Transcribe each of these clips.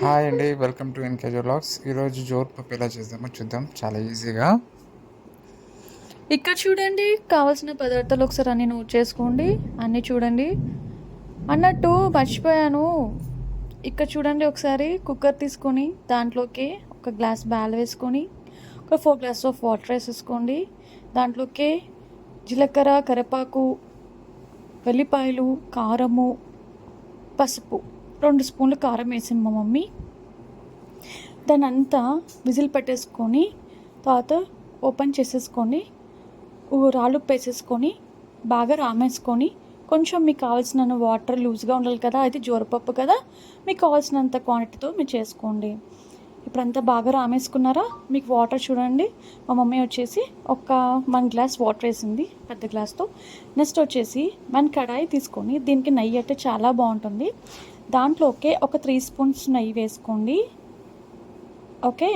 Hi అండి welcome to ఎన్కేజ్ blogs ఈరోజు జోర్ పప్పు ఎలా చేద్దామో చూద్దాం. చాలా ఈజీగా ఇక్కడ చూడండి కావాల్సిన పదార్థాలు ఒకసారి అన్ని నోట్ చేసుకోండి. అన్నీ చూడండి. అన్నట్టు మర్చిపోయాను. ఇక్కడ చూడండి ఒకసారి కుక్కర్ తీసుకొని దాంట్లోకి ఒక గ్లాస్ బ్యాల్ వేసుకొని ఒక ఫోర్ గ్లాస్ ఆఫ్ వాటర్ వేసేసుకోండి. దాంట్లోకి జీలకర్ర కరివేపాకు వెల్లిపాయలు కారము పసుపు. రెండు స్పూన్లు కారం వేసింది మా మమ్మీ. దాని అంతా విజిల్ పెట్టేసుకొని తర్వాత ఓపెన్ చేసేసుకొని రాళ్ళు ఉప్పు వేసేసుకొని బాగా రామేసుకొని కొంచెం మీకు కావాల్సిన వాటర్ లూజ్గా ఉండాలి కదా అయితే జోరపప్పు కదా మీకు కావాల్సినంత క్వాంటిటీతో మీరు చేసుకోండి. ఇప్పుడంతా బాగా రామేసుకున్నారా? మీకు వాటర్ చూడండి. మా మమ్మీ వచ్చేసి ఒక వన్ గ్లాస్ వాటర్ వేసింది పెద్ద గ్లాస్తో. నెక్స్ట్ వచ్చేసి మన కడాయి తీసుకొని దీనికి నెయ్యి అంటే చాలా బాగుంటుంది. దాంట్లోకే ఒక త్రీ స్పూన్స్ నెయ్యి వేసుకోండి. ఓకే?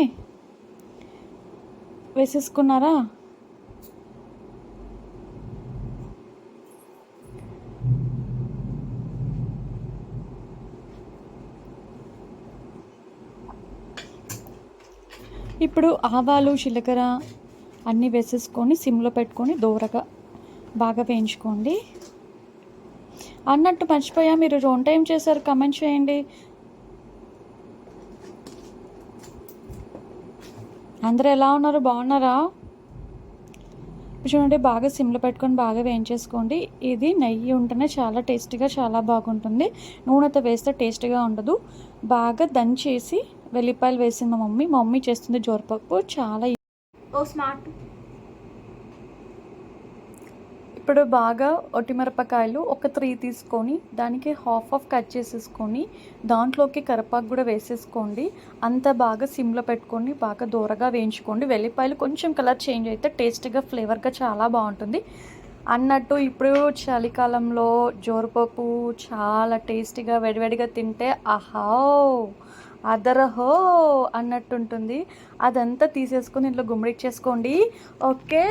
వేసేసుకున్నారా? ఇప్పుడు ఆవాలు జీలకర్ర అన్నీ వేసేసుకొని సిమ్లో పెట్టుకొని దూరగా బాగా వేయించుకోండి. అన్నట్టు మర్చిపోయా మీరు రోన్ టైం చేశారు కమెంట్ చేయండి. అందరూ ఎలా ఉన్నారు బాగున్నారా? చూడండి బాగా సిమ్లో పెట్టుకొని బాగా వేయించేసుకోండి. ఇది నెయ్యి ఉంటేనే చాలా టేస్టీగా చాలా బాగుంటుంది. నూనెతో వేస్తే టేస్టీగా ఉండదు. బాగా దంచేసి వెల్లిపాయలు వేసింది మా మమ్మీ. మా మమ్మీ చేస్తుంది జోరపప్పు చాలా ఓ స్మార్ట్. ఇప్పుడు బాగా ఒటిమిరపకాయలు ఒక త్రీ తీసుకొని దానికి హాఫ్ ఆఫ్ కట్ చేసేసుకొని దాంట్లోకి కరపాకు కూడా వేసేసుకోండి. అంత బాగా సిమ్లో పెట్టుకొని బాగా దూరగా వేయించుకోండి. వెల్లిపాయలు కొంచెం కలర్ చేంజ్ అయితే టేస్ట్గా ఫ్లేవర్గా చాలా బాగుంటుంది. అన్నట్టు ఇప్పుడు చలికాలంలో జోరపప్పు చాలా టేస్టీగా వేడివేడిగా తింటే ఆహా అదరహో అన్నట్టు ఉంటుంది అదంతా తీసేసుకొని ఇంట్లో గుమ్మడిచ్చేసుకోండి ఓకే?